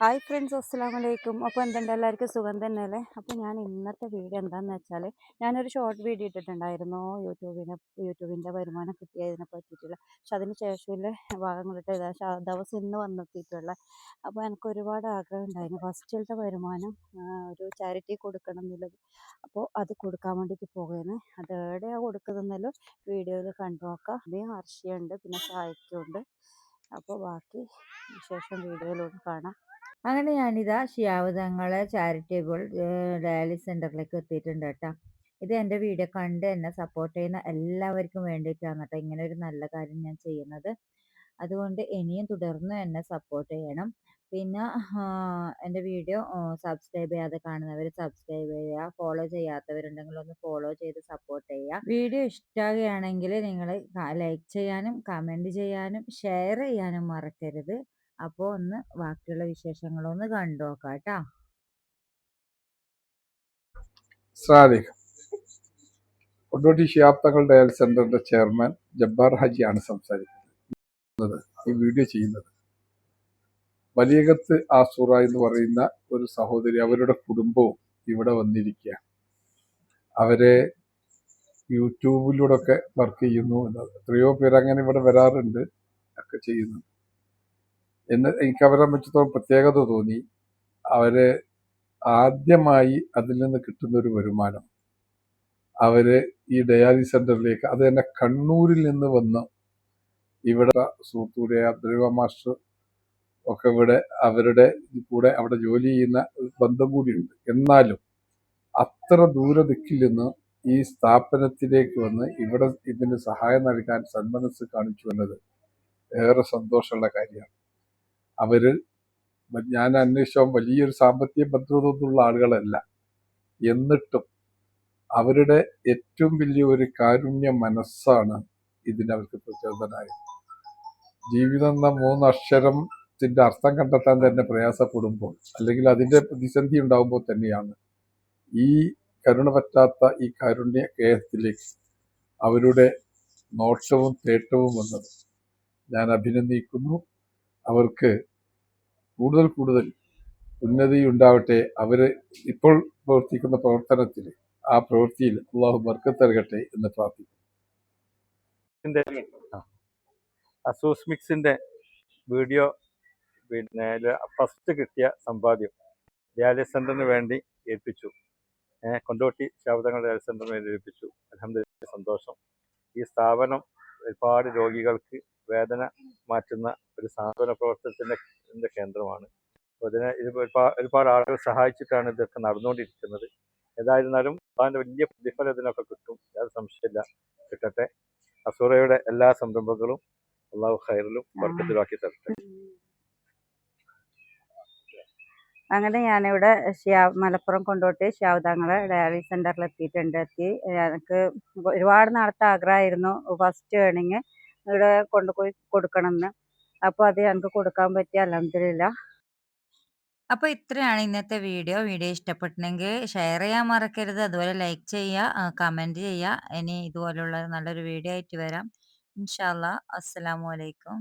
Hi friends അസ്സാം വലൈക്കും അപ്പോൾ എന്തുണ്ട്? എല്ലാവർക്കും സുഖം തന്നെയല്ലേ അപ്പോൾ ഞാൻ ഇന്നത്തെ വീഡിയോ എന്താണെന്ന് വെച്ചാൽ ഞാനൊരു ഷോർട്ട് വീഡിയോ ഇട്ടിട്ടുണ്ടായിരുന്നു. യൂട്യൂബിനെ യൂട്യൂബിന്റെ വരുമാനം കിട്ടിയതിനെ പറ്റിയിട്ടുള്ള. പക്ഷെ അതിന് ശേഷമുള്ള ഭാഗങ്ങളിട്ട് ദിവസം ഇന്ന് വന്നെത്തിയിട്ടുള്ള. അപ്പോൾ എനിക്ക് ഒരുപാട് ആഗ്രഹം ഉണ്ടായിരുന്നു. ഫസ്റ്റിലത്തെ വരുമാനം ഒരു ചാരിറ്റി കൊടുക്കണം എന്നുള്ളത്. അപ്പോൾ അത് കൊടുക്കാൻ വേണ്ടിയിട്ട് പോകുന്നത് അത് എവിടെയാണ് കൊടുക്കുന്നതെന്നല്ലോ വീഡിയോയിൽ കണ്ടു നോക്കാം. അതേം ഹർഷയുണ്ട് പിന്നെ സാഹിത്യമുണ്ട് അപ്പോൾ ബാക്കി വിശേഷം വീഡിയോയിലൂടെ കാണാം. അങ്ങനെ ഞാനിതാ ഷിയാവ് തങ്ങളെ ചാരിറ്റബിൾ ഡയാലിസിസ് സെന്ററിലേക്ക് എത്തിയിട്ടുണ്ട് കേട്ടോ. ഇത് എന്റെ വീഡിയോ കണ്ട് എന്നെ സപ്പോർട്ട് ചെയ്യുന്ന എല്ലാവർക്കും വേണ്ടിയിട്ടാണ് കേട്ടോ ഇങ്ങനെ ഒരു നല്ല കാര്യം ഞാൻ ചെയ്യുന്നത്. അതുകൊണ്ട് ഇനിയും തുടർന്ന് എന്നെ സപ്പോർട്ട് ചെയ്യണം. പിന്നെ എന്റെ വീഡിയോ സബ്സ്ക്രൈബ് ചെയ്യാതെ കാണുന്നവർ സബ്സ്ക്രൈബ് ചെയ്യുക. ഫോളോ ചെയ്യാത്തവരുണ്ടെങ്കിൽ ഒന്ന് ഫോളോ ചെയ്ത് സപ്പോർട്ട് ചെയ്യുക. വീഡിയോ ഇഷ്ടമാകുകയാണെങ്കിൽ നിങ്ങൾ ലൈക്ക് ചെയ്യാനും കമന്റ് ചെയ്യാനും ഷെയർ ചെയ്യാനും മറക്കരുത്. അപ്പോൾ ഒന്ന് ബാക്കിയുള്ള വിശേഷങ്ങളൊന്ന് കണ്ടു നോക്കാം കേട്ടോ. തങ്ങൾ ഡയൽ സെന്ററിന്റെ ചെയർമാൻ ജബ്ബാർ ഹാജിയാണ് സംസാരിക്കുന്നത്. ഈ വീഡിയോ ചെയ്യുന്നത്. വലിയകത്ത് ആസൂറ എന്ന് പറയുന്ന ഒരു സഹോദരി അവരുടെ കുടുംബവും ഇവിടെ വന്നിരിക്കുക. അവരെ യൂട്യൂബിലൂടെ ഒക്കെ വർക്ക് ചെയ്യുന്നു എന്നത് എത്രയോ പേര് അങ്ങനെ ഇവിടെ വരാറുണ്ട് ഒക്കെ ചെയ്യുന്നു. എന്ന് എനിക്ക് അവരെ സംബന്ധിച്ചിടത്തോളം പ്രത്യേകത തോന്നി. അവരെ ആദ്യമായി അതിൽ നിന്ന് കിട്ടുന്ന ഒരു വരുമാനം. അവർ ഈ ഡയാലിസ് സെന്ററിലേക്ക് അത് തന്നെ കണ്ണൂരിൽ നിന്ന് വന്ന് ഇവിടെ സുഹൃത്തൂടെ അബ്ദുൽ മാസ്റ്റർ ഒക്കെ ഇവിടെ അവരുടെ കൂടെ അവിടെ ജോലി ചെയ്യുന്ന ബന്ധം കൂടിയുണ്ട്. എന്നാലും അത്ര ദൂരെ ദിക്കിൽ നിന്ന് ഈ സ്ഥാപനത്തിലേക്ക് വന്ന് ഇവിടെ ഇതിന് സഹായം നൽകാൻ സന്മനസ് കാണിച്ചു എന്നത് ഏറെ സന്തോഷമുള്ള കാര്യമാണ്. അവർ ഞാൻ അന്വേഷിച്ച വലിയൊരു സാമ്പത്തിക ഭദ്രത ഒന്നുള്ള ആളുകളല്ല. എന്നിട്ടും അവരുടെ ഏറ്റവും വലിയ ഒരു കാരുണ്യ മനസ്സാണ് ഇതിനവർക്ക് പ്രചോദനായത്. ജീവിതം എന്ന മൂന്ന് അക്ഷരത്തിന്റെ അർത്ഥം കണ്ടെത്താൻ തന്നെ പ്രയാസപ്പെടുമ്പോൾ അല്ലെങ്കിൽ അതിന്റെ പ്രതിസന്ധി ഉണ്ടാകുമ്പോൾ തന്നെയാണ് ഈ കരുണ പറ്റാത്ത ഈ കാരുണ്യ കേഹത്തിലേക്ക് അവരുടെ നോട്ടവും തേട്ടവും വന്നത്. ഞാൻ അഭിനന്ദിക്കുന്നു. അവർക്ക് കൂടുതൽ കൂടുതൽ ഉന്നതി ഉണ്ടാവട്ടെ. അവർ ഇപ്പോൾ പ്രവർത്തിക്കുന്ന പ്രവർത്തനത്തിൽ ആ പ്രവൃത്തിയിൽ അള്ളാഹു ബർക്കത്ത് നൽകട്ടെ എന്ന് പ്രാർത്ഥിക്കുന്നു. അസൂസ്മിക്സിന്റെ വീഡിയോ പിന്നെ ഫസ്റ്റ് കിട്ടിയ സമ്പാദ്യം ഡയാലിസ് സെന്ററിന് വേണ്ടി ഏൽപ്പിച്ചു. കൊണ്ടോട്ടി ശാബ്ദങ്ങൾ ഡയാലിസ് സെന്ററിന് വേണ്ടി ഏൽപ്പിച്ചു. അലഹമ്മദ് സന്തോഷം. ഈ സ്ഥാപനം ഒരുപാട് രോഗികൾക്ക് വേദന മാറ്റുന്ന ഒരു സ്ഥാപന പ്രവർത്തനത്തിന്റെ കേന്ദ്രമാണ്. അപ്പോൾ ഇതിനെ ഇത് ഒരുപാട് ആളുകൾ സഹായിച്ചിട്ടാണ് ഇതൊക്കെ നടന്നുകൊണ്ടിരിക്കുന്നത്. ഏതായിരുന്നാലും അതിന്റെ വലിയ പ്രതിഫലം ഇതിനൊക്കെ കിട്ടും. യാതൊരു സംശയമില്ല. കിട്ടട്ടെ. അസൂറയുടെ എല്ലാ സംരംഭങ്ങളും അള്ളാഹു ഖൈറിലും വർക്കത്തിലാക്കി തരട്ടെ. അങ്ങനെ ഞാനിവിടെ ഷിയാ മലപ്പുറം കൊണ്ടോട്ടി ഷിയാവുതാങ്ങളെ ഡയാലിസ് സെന്ററിൽ എത്തിയിട്ടുണ്ട്. എത്തി എനിക്ക് ഒരുപാട് നാളത്തെ ആഗ്രഹമായിരുന്നു ഫസ്റ്റ് ഏണിങ് ഇവിടെ കൊണ്ടുപോയി കൊടുക്കണമെന്ന്. അപ്പോൾ അത് എനിക്ക് കൊടുക്കാൻ പറ്റിയ അലഹമില്ല അപ്പോൾ ഇത്രയാണ് ഇന്നത്തെ വീഡിയോ. വീഡിയോ ഇഷ്ടപ്പെട്ടെങ്കിൽ ഷെയർ ചെയ്യാൻ മറക്കരുത്. അതുപോലെ ലൈക്ക് ചെയ്യുക കമന്റ് ചെയ്യുക. ഇനി ഇതുപോലുള്ള നല്ലൊരു വീഡിയോ ആയിട്ട് വരാം. ഇൻഷാല്ലാ അസ്സാം അലൈക്കും.